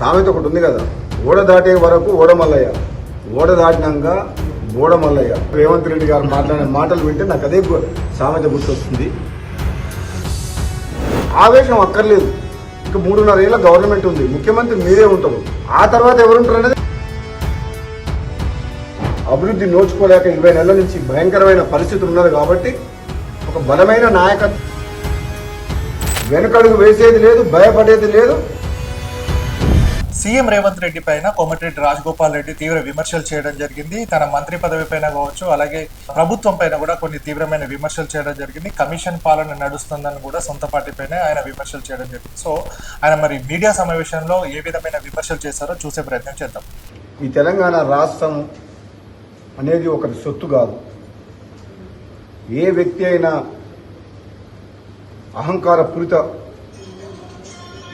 సామెత ఒకటి ఉంది కదా ఓడ దాటే వరకు ఓడమల్లయ్య ఓడ దాటినాక బోడమల్లయ్య రేవంత్ రెడ్డి గారు మాట్లాడిన మాటలు వింటే నాకు అదే సామెత గుర్తొస్తుంది. ఆవేశం అక్కర్లేదు. ఇక మూడున్నర ఏళ్ళ గవర్నమెంట్ ఉంది. ముఖ్యమంత్రి మీరే ఉంటారు. ఆ తర్వాత ఎవరుంటారు అనేది అభివృద్ధి నోచుకోలేక ఇరవై నెలల నుంచి భయంకరమైన పరిస్థితులు ఉన్నది కాబట్టి ఒక బలమైన నాయకత్వం వెనుకడుగు వేసేది లేదు భయపడేది లేదు. సీఎం రేవంత్ రెడ్డి పైన కోమటిరెడ్డి రాజగోపాల్ రెడ్డి తీవ్ర విమర్శలు చేయడం జరిగింది. తన మంత్రి పదవి పైన కావచ్చు అలాగే ప్రభుత్వం పైన కూడా కొన్ని తీవ్రమైన విమర్శలు చేయడం జరిగింది. కమిషన్ పాలన నడుస్తుందని కూడా సొంత పార్టీ పైన ఆయన విమర్శలు చేయడం జరిగింది. సో ఆయన మరి మీడియా సమావేశంలో ఏ విధమైన విమర్శలు చేశారో చూసే ప్రయత్నం చేద్దాం. ఈ తెలంగాణ రాష్ట్రం అనేది ఒక సొత్తు కాదు. ఏ వ్యక్తి అయినా అహంకారపూరిత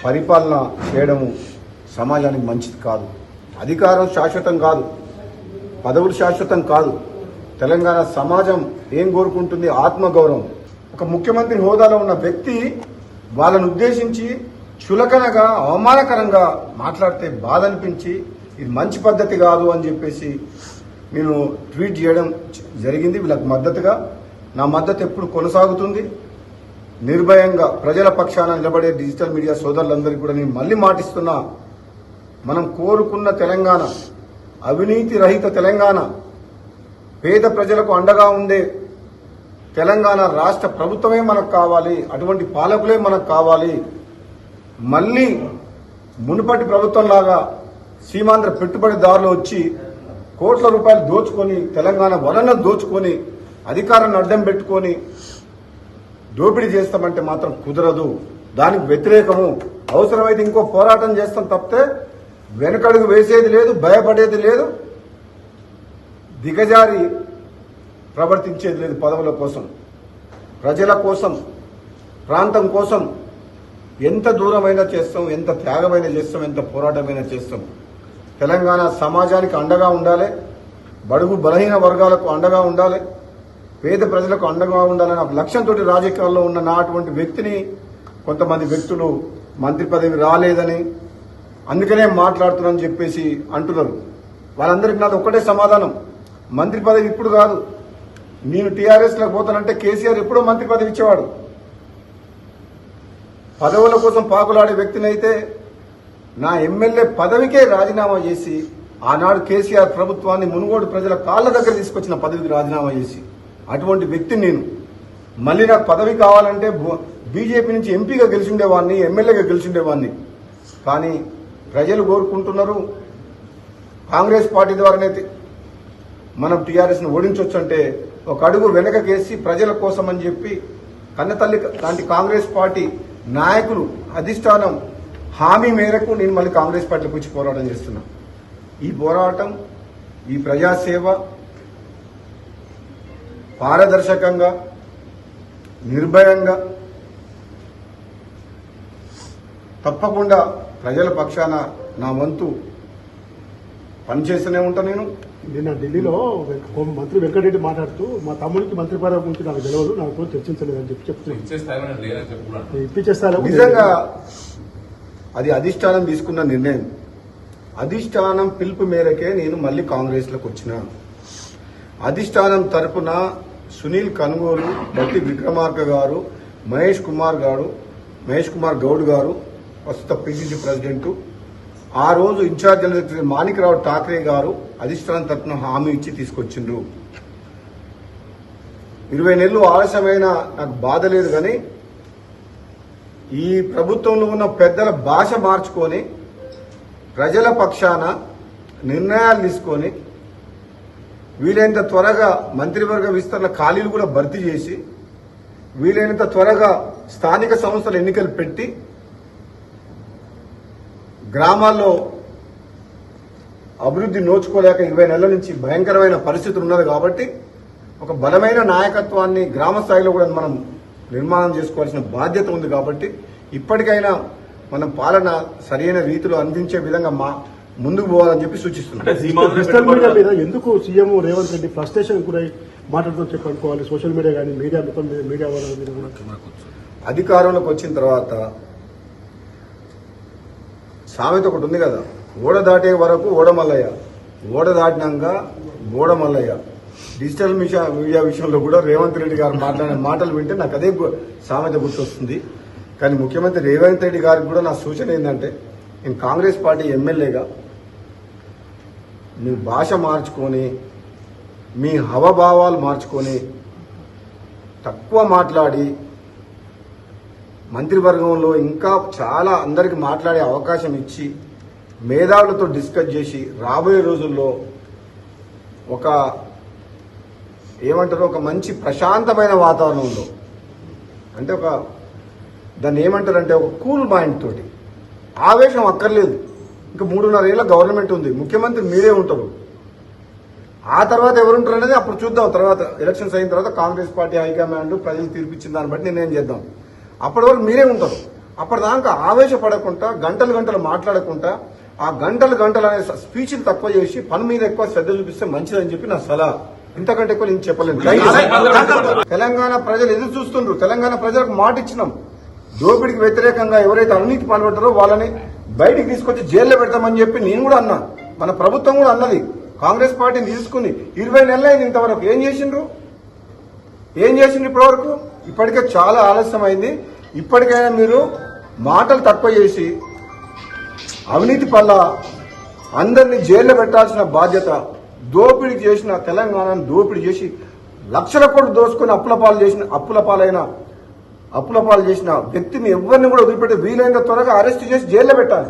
పరిపాలన చేయడము సమాజానికి మంచిది కాదు. అధికారం శాశ్వతం కాదు. పదవులు శాశ్వతం కాదు. తెలంగాణ సమాజం ఏం కోరుకుంటుంది? ఆత్మగౌరవం. ఒక ముఖ్యమంత్రి హోదాలో ఉన్న వ్యక్తి వాళ్ళను ఉద్దేశించి చులకనగా అవమానకరంగా మాట్లాడితే బాధ అనిపించి ఇది మంచి పద్ధతి కాదు అని చెప్పేసి నేను ట్వీట్ చేయడం జరిగింది. వీళ్ళకి మద్దతుగా. నా మద్దతు ఎప్పుడు కొనసాగుతుంది? నిర్భయంగా ప్రజల పక్షాన నిలబడే డిజిటల్ మీడియా సోదరులందరికీ కూడా నేను మళ్ళీ మాటిస్తున్నా. మనం కోరుకున్న తెలంగాణ అవినీతి రహిత తెలంగాణ పేద ప్రజలకు అండగా ఉండే తెలంగాణ రాష్ట్ర ప్రభుత్వమే మనకు కావాలి అటువంటి పాలకులే మనకు కావాలి. మళ్ళీ మునుపటి ప్రభుత్వంలాగా సీమాంధ్ర పెట్టుబడిదారులు వచ్చి కోట్ల రూపాయలు దోచుకొని తెలంగాణ వలన దోచుకొని అధికారాన్ని అడ్డం పెట్టుకొని దోపిడీ చేస్తామంటే మాత్రం కుదరదు. దానికి వ్యతిరేకము. అవసరమైతే ఇంకో పోరాటం చేస్తాం తప్పితే వెనకడుగు వేసేది లేదు భయపడేది లేదు. దిగజారి ప్రవర్తించేది లేదు పదవుల కోసం. ప్రజల కోసం ప్రాంతం కోసం ఎంత దూరమైనా చేస్తాం ఎంత త్యాగమైనా చేస్తాం ఎంత పోరాటమైనా చేస్తాం. తెలంగాణ సమాజానికి అండగా ఉండాలి. బడుగు బలహీన వర్గాలకు అండగా ఉండాలి. పేద ప్రజలకు అండగా ఉండాలని ఒక లక్ష్యంతో రాజకీయాల్లో ఉన్న నా అటువంటి వ్యక్తిని కొంతమంది వ్యక్తులు మంత్రి పదవి రాలేదని అందుకనే మాట్లాడుతున్నాను చెప్పేసి అంటున్నారు. వాళ్ళందరికీ నాది ఒక్కటే సమాధానం. మంత్రి పదవి ఇప్పుడు కాదు. నేను టీఆర్ఎస్లోకి పోతానంటే కేసీఆర్ ఎప్పుడో మంత్రి పదవి ఇచ్చేవాడు. పదవుల కోసం పాకులాడే వ్యక్తిని అయితే నా ఎమ్మెల్యే పదవికే రాజీనామా చేసి ఆనాడు కేసీఆర్ ప్రభుత్వాన్ని మునుగోడు ప్రజల కాళ్ళ దగ్గర తీసుకొచ్చిన పదవికి రాజీనామా చేసి అటువంటి వ్యక్తిని నేను. మళ్ళీ నాకు పదవి కావాలంటే బీజేపీ నుంచి ఎంపీగా గెలిచిండేవాడిని ఎమ్మెల్యేగా గెలిచిండేవాడిని. కానీ ప్రజలు కోరుకుంటున్నారు కాంగ్రెస్ పార్టీ ద్వారానే మనం టీఆర్ఎస్ను ఓడించవచ్చు అంటే ఒక అడుగు వెనకకేసి ప్రజల కోసం అని చెప్పి కన్నతల్లి లాంటి కాంగ్రెస్ పార్టీ నాయకులు అధిష్టానం హామీ మేరకు నేను మళ్ళీ కాంగ్రెస్ పార్టీకి వచ్చి పోరాటం చేస్తున్నా. ఈ పోరాటం ఈ ప్రజాసేవ పారదర్శకంగా నిర్భయంగా తప్పకుండా ప్రజల పక్షాన నా వంతు పనిచేస్తూనే ఉంటా నేను. నిన్న ఢిల్లీలో మంత్రి వెంకటరెడ్డి మాట్లాడుతూ మా తమ్ముడికి మంత్రి పదవి గురించి నాకు తెలియదు నాకు కూడా చర్చించలేదని చెప్పి చెప్తున్నాను ఇప్పించేస్తారా నిజంగా అది అధిష్టానం తీసుకున్న నిర్ణయం. అధిష్టానం పిలుపు మేరకే నేను మళ్ళీ కాంగ్రెస్లోకి వచ్చిన. అధిష్టానం తరపున సునీల్ కనుగోలు బట్టి విక్రమార్క గారు మహేష్ కుమార్ గారు మహేష్ కుమార్ గౌడ్ గారు ప్రస్తుత పీసీసీ ప్రెసిడెంట్. ఆ రోజు incharge general secretary Manikrao Thakre garu అధిష్టానం తరఫున హామీ ఇచ్చి తీసుకొచ్చిండ్రు. ఇరవై నెలలు ఆలస్యమైన నాకు బాధ లేదు కానీ ఈ ప్రభుత్వంలో ఉన్న పెద్దల భాష మార్చుకొని ప్రజల పక్షాన నిర్ణయాలు తీసుకొని వీలైనంత త్వరగా మంత్రివర్గ విస్తరణ ఖాళీలు కూడా భర్తీ చేసి వీలైనంత త్వరగా స్థానిక సంస్థల ఎన్నికలు పెట్టి గ్రామాల్లో అభివృద్ధి నోచుకోలేక ఇరవై నెలల నుంచి భయంకరమైన పరిస్థితులు ఉన్నది కాబట్టి ఒక బలమైన నాయకత్వాన్ని గ్రామ స్థాయిలో కూడా మనం నిర్మాణం చేసుకోవాల్సిన బాధ్యత ఉంది కాబట్టి ఇప్పటికైనా మనం పాలన సరైన రీతిలో అందించే విధంగా మా ముందుకు పోవాలని చెప్పి సూచిస్తున్నాం. ఎందుకు సీఎం రేవంత్ రెడ్డి ఫ్రస్ట్రేషన్ గురై మాట్లాడుతూ చెప్పి అనుకోవాలి సోషల్ మీడియా కానీ మీడియా మొత్తం మీద మీడియా కూడా అధికారంలోకి వచ్చిన తర్వాత సామెత ఒకటి ఉంది కదా ఓడ దాటే వరకు ఓడమల్లయ్య ఓడ దాటినాక ఓడమల్లయ్య డిజిటల్ మిష మీడియా విషయంలో కూడా రేవంత్ రెడ్డి గారు మాట్లాడిన మాటలు వింటే నాకు అదే సామెత గుర్తొస్తుంది. కానీ ముఖ్యమంత్రి రేవంత్ రెడ్డి గారికి కూడా నా సూచన ఏంటంటే నేను కాంగ్రెస్ పార్టీ ఎమ్మెల్యేగా మీ భాష మార్చుకొని మీ హవభావాలు మార్చుకొని తక్కువ మాట్లాడి మంత్రివర్గంలో ఇంకా చాలా అందరికి మాట్లాడే అవకాశం ఇచ్చి మేధావులతో డిస్కస్ చేసి రాబోయే రోజుల్లో ఒక ఏమంటారు ఒక మంచి ప్రశాంతమైన వాతావరణంలో అంటే ఒక దాన్ని ఏమంటారంటే ఒక కూల్ మైండ్ తోటి. ఆవేశం అక్కర్లేదు. ఇంకా మూడున్నర ఏళ్ళ గవర్నమెంట్ ఉంది. ముఖ్యమంత్రి మీరే ఉంటారు. ఆ తర్వాత ఎవరుంటారు అనేది అప్పుడు చూద్దాం. తర్వాత ఎలక్షన్స్ అయిన తర్వాత కాంగ్రెస్ పార్టీ హైకమాండ్ ప్రజలు తీర్పిచ్చిన దాన్ని బట్టి నిర్ణయం చేద్దాం. అప్పటి వరకు మీరే ఉంటారు. అప్పటిదాకా ఆవేశపడకుండా గంటలు గంటలు మాట్లాడకుండా ఆ గంటలు గంటలు అనే స్పీచ్లు తక్కువ చేసి పని మీద ఎక్కువ శ్రద్ధ చూపిస్తే మంచిదని చెప్పి నా సలహా. ఇంతకంటే ఎక్కువ నేను చెప్పలేను. తెలంగాణ ప్రజలు ఎదురు చూస్తుండ్రు. తెలంగాణ ప్రజలకు మాట ఇచ్చినాం. దోపిడికి వ్యతిరేకంగా ఎవరైతే అవినీతి పాల్పడ్డారో వాళ్ళని బయటికి తీసుకొచ్చి జైల్లో పెడతామని చెప్పి నేను కూడా అన్నా. మన ప్రభుత్వం కూడా అన్నది. కాంగ్రెస్ పార్టీని తీసుకుని ఇరవై నెలలు అయింది ఇంతవరకు. ఏం చేసిండ్రు? ఏం చేసిండ్రు ఇప్పటివరకు? ఇప్పటికే చాలా ఆలస్యం అయింది ఇప్పటికైనా మీరు మాటలు తక్కువ చేసి అవినీతి పల్ల అందరినీ జైల్లో పెట్టాల్సిన బాధ్యత దోపిడీ చేసిన తెలంగాణను దోపిడీ చేసి లక్షల కోట్లు దోసుకొని అప్పుల పాలు చేసిన అప్పుల పాలైన అప్పుల పాలు చేసిన వ్యక్తిని ఎవరిని కూడా వదిలిపెట్టి వీలైనంత త్వరగా అరెస్ట్ చేసి జైల్లో పెట్టాలి.